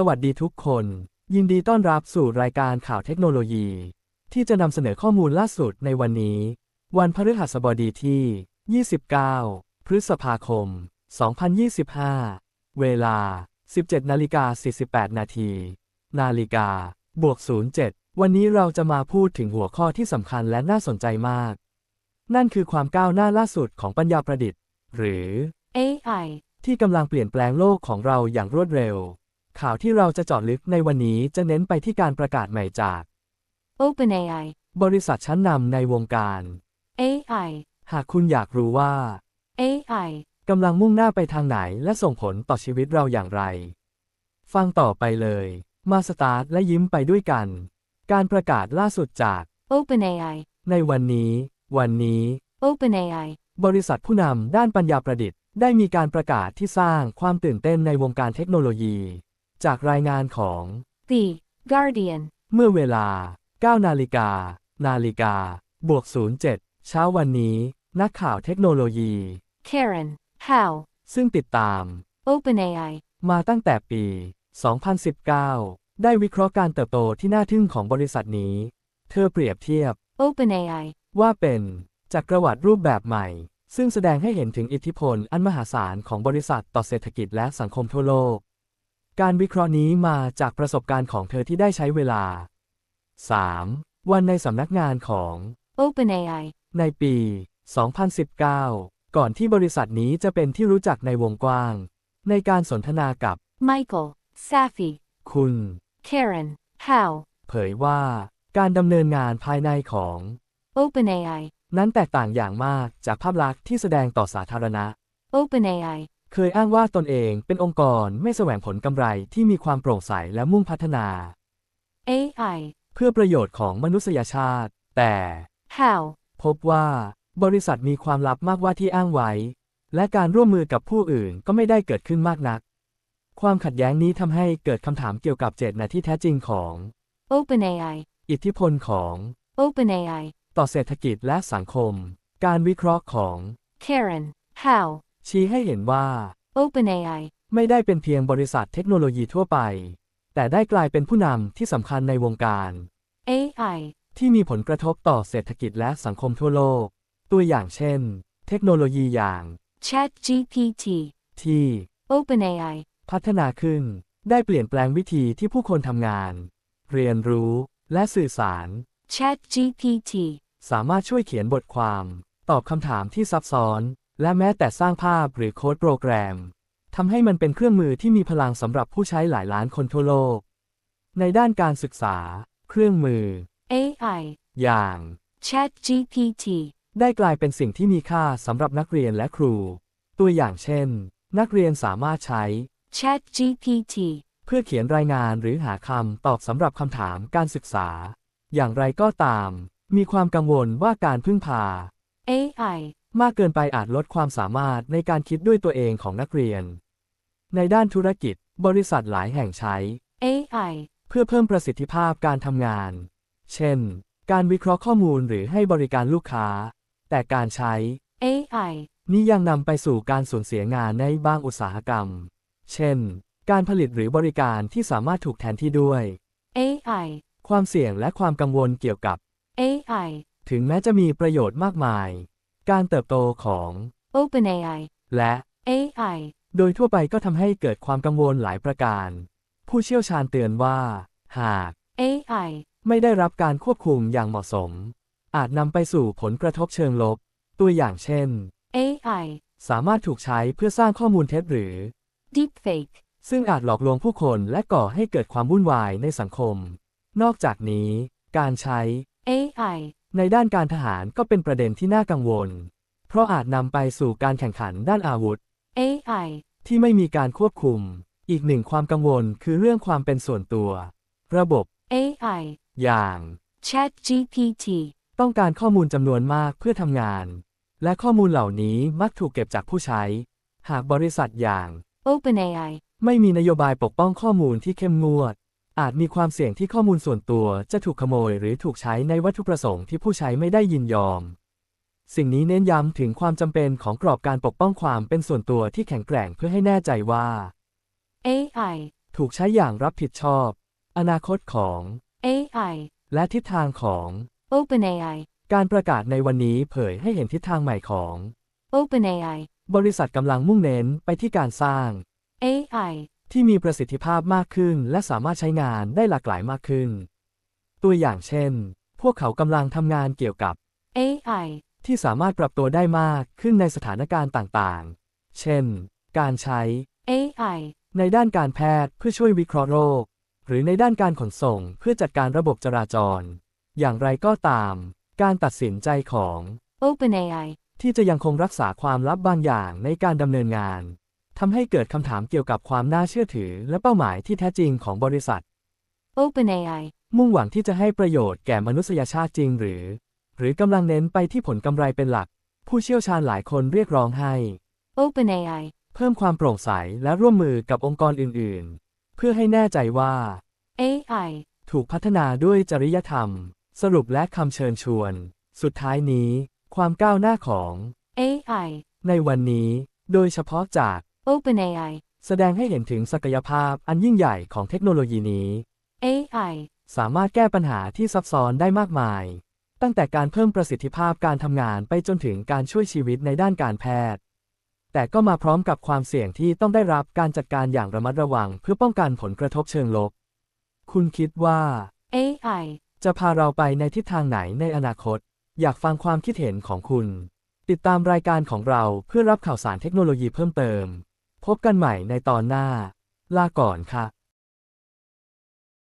สวัสดีทุกคน ยินดีต้อนรับสู่รายการข่าวเทคโนโลยี ที่จะนำเสนอข้อมูลล่าสุดในวันนี้ วันพฤหัสบดีที่ 29 พฤษภาคม 2025 เวลา 17นาฬิกา48 นาทีนาฬิกาบวก 07 วันนี้เราจะมาพูดถึงหัวข้อที่สำคัญและน่าสนใจมาก นั่นคือความก้าวหน้าล่าสุดของปัญญาประดิษฐ์ หรือ AI ที่กำลังเปลี่ยนแปลงโลกของเราอย่างรวดเร็ว ข่าวที่เราจะเจาะลึกในวันนี้จะเน้นไปที่การประกาศใหม่จาก OpenAI บริษัทชั้นนำในวงการ AI หากคุณอยากรู้ว่า AI กำลังมุ่งหน้าไปทางไหนและส่งผลต่อชีวิตเราอย่างไร ฟังต่อไปเลย มาสตาร์ทและยิ้มไปด้วยกัน การประกาศล่าสุดจาก OpenAI ในวันนี้ วันนี้ OpenAI บริษัทผู้นำด้านปัญญาประดิษฐ์ ได้มีการประกาศที่สร้างความตื่นเต้นในวงการเทคโนโลยี จากรายงานของ The Guardian เมื่อเวลา 9 นาฬิกา นาฬิกา บวก 07 เช้าวันนี้ นักข่าวเทคโนโลยี Karen How ซึ่งติดตาม OpenAI มาตั้งแต่ปี 2019 ได้วิเคราะห์การเติบโตที่น่าทึ่งของบริษัทนี้ เธอเปรียบเทียบ OpenAI ว่าเป็นจักรวรรดิรูปแบบใหม่ ซึ่งแสดงให้เห็นถึงอิทธิพลอันมหาศาลของบริษัทต่อเศรษฐกิจและสังคมทั่วโลก การวิเคราะห์นี้มาจากประสบการณ์ของเธอที่ได้ใช้เวลา 3. วันในสำนักงานของ OpenAI ในปี 2019 ก่อนที่บริษัทนี้จะเป็นที่รู้จักในวงกว้าง ในการสนทนากับ Michael Safi คุณ Karen How เผยว่าการดำเนินงานภายในของ OpenAI นั้นแตกต่างอย่างมากจากภาพลักษณ์ที่แสดงต่อสาธารณะ OpenAI เคยอ้างว่าตนเองเป็นองค์กรไม่แสวงผลกำไรที่มีความโปร่งใสและมุ่งพัฒนา AI เพื่อประโยชน์ของมนุษยชาติ แต่ How พบว่า บริษัทมีความลับมากว่าที่อ้างไว้ และการร่วมมือกับผู้อื่นก็ไม่ได้เกิดขึ้นมากนัก ความขัดแย้งนี้ทำให้เกิดคำถามเกี่ยวกับเจตนาที่แท้จริงของ OpenAI อิทธิพลของ OpenAI ต่อเศรษฐกิจและสังคม การวิเคราะห์ของ Karen How ชี้ให้เห็นว่า OpenAI ไม่ได้เป็นเพียงบริษัทเทคโนโลยีทั่วไป แต่ได้กลายเป็นผู้นำที่สำคัญในวงการ AI ที่มีผลกระทบต่อเศรษฐกิจและสังคมทั่วโลก ตัวอย่างเช่น เทคโนโลยีอย่าง ChatGPT ที่ OpenAI พัฒนาขึ้น ได้เปลี่ยนแปลงวิธีที่ผู้คนทำงาน เรียนรู้และสื่อสาร ChatGPT สามารถช่วยเขียนบทความ ตอบคำถามที่ซับซ้อน และแม้แต่สร้างภาพหรือโค้ดโปรแกรมทำให้มันเป็นเครื่องมือที่มีพลังสำหรับผู้ใช้หลายล้านคนทั่วโลก ในด้านการศึกษา เครื่องมือ AI อย่าง ChatGPT ได้กลายเป็นสิ่งที่มีค่าสำหรับนักเรียนและครู ตัวอย่างเช่น นักเรียนสามารถใช้ ChatGPT เพื่อเขียนรายงานหรือหาคำตอบสำหรับคำถามการศึกษา อย่างไรก็ตาม มีความกังวลว่าการพึ่งพา AI มากเกินไปอาจลดความสามารถในการคิดด้วยตัวเองของนักเรียน ในด้านธุรกิจ บริษัทหลายแห่งใช้ AI เพื่อเพิ่มประสิทธิภาพการทำงาน เช่น การวิเคราะห์ข้อมูลหรือให้บริการลูกค้า แต่การใช้ AI นี้ยังนำไปสู่การสูญเสียงานในบางอุตสาหกรรม เช่น การผลิตหรือบริการที่สามารถถูกแทนที่ด้วย AI ความเสี่ยงและความกังวลเกี่ยวกับ AI ถึงแม้จะมีประโยชน์มากมาย การเติบโตของ OpenAI และ AI โดยทั่วไปก็ทำให้เกิดความกังวลหลายประการ ผู้เชี่ยวชาญเตือนว่า หาก AI ไม่ได้รับการควบคุมอย่างเหมาะสม อาจนำไปสู่ผลกระทบเชิงลบ ตัวอย่างเช่น AI สามารถถูกใช้เพื่อสร้างข้อมูลเท็จหรือ Deepfake ซึ่งอาจหลอกลวงผู้คนและก่อให้เกิดความวุ่นวายในสังคม นอกจากนี้ การใช้ AI ในด้านการทหารก็เป็นประเด็นที่น่ากังวล เพราะอาจนำไปสู่การแข่งขันด้านอาวุธ AI ที่ไม่มีการควบคุม อีกหนึ่งความกังวลคือเรื่องความเป็นส่วนตัว ระบบ AI อย่าง ChatGPT ต้องการข้อมูลจำนวนมากเพื่อทำงาน และข้อมูลเหล่านี้มักถูกเก็บจากผู้ใช้ หากบริษัทอย่าง OpenAI ไม่มีนโยบายปกป้องข้อมูลที่เข้มงวด อาจมีความเสี่ยงที่ข้อมูลส่วนตัวจะถูกขโมยหรือถูกใช้ในวัตถุประสงค์ที่ผู้ใช้ไม่ได้ยินยอม สิ่งนี้เน้นย้ำถึงความจำเป็นของกรอบการปกป้องความเป็นส่วนตัวที่แข็งแกร่งเพื่อให้แน่ใจว่า AI ถูกใช้อย่างรับผิดชอบ อนาคตของ AI และทิศทางของ OpenAI การประกาศในวันนี้เผยให้เห็นทิศทางใหม่ของ OpenAI บริษัทกำลังมุ่งเน้นไปที่การสร้าง AI ที่มีประสิทธิภาพมากขึ้น และสามารถใช้งานได้หลากหลายมากขึ้น ตัวอย่างเช่น พวกเขากำลังทำงานเกี่ยวกับ AI ที่สามารถปรับตัวได้มากขึ้นในสถานการณ์ต่างๆ เช่น การใช้ AI ในด้านการแพทย์เพื่อช่วยวิเคราะห์โรค หรือในด้านการขนส่งเพื่อจัดการระบบจราจร อย่างไรก็ตาม การตัดสินใจของ OpenAI ที่จะยังคงรักษาความลับบางอย่างในการดำเนินงาน ทำให้เกิดคำถามเกี่ยวกับความน่าเชื่อถือ และเป้าหมายที่แท้จริงของบริษัท OpenAI มุ่งหวังที่จะให้ประโยชน์แก่มนุษยชาติจริงหรือ หรือกำลังเน้นไปที่ผลกำไรเป็นหลัก ผู้เชี่ยวชาญหลายคนเรียกร้องให้ OpenAI เพิ่มความโปร่งใสและร่วมมือกับองค์กรอื่นๆ เพื่อให้แน่ใจว่า AI ถูกพัฒนาด้วยจริยธรรม สรุปและคำเชิญชวน สุดท้ายนี้ ความก้าวหน้าของ AI ในวันนี้ โดยเฉพาะจาก OpenAI แสดงให้เห็นถึงศักยภาพอันยิ่งใหญ่ของเทคโนโลยีนี้ AI สามารถแก้ปัญหาที่ซับซ้อนได้มากมาย ตั้งแต่การเพิ่มประสิทธิภาพการทำงานไปจนถึงการช่วยชีวิตในด้านการแพทย์ แต่ก็มาพร้อมกับความเสี่ยงที่ต้องได้รับการจัดการอย่างระมัดระวัง เพื่อป้องกันผลกระทบเชิงลบ คุณคิดว่า AI จะพาเราไปในทิศทางไหนในอนาคต อยากฟังความคิดเห็นของคุณ ติดตามรายการของเราเพื่อรับข่าวสารเทคโนโลยีเพิ่มเติม พบกันใหม่ในตอนหน้า ลาก่อนค่ะ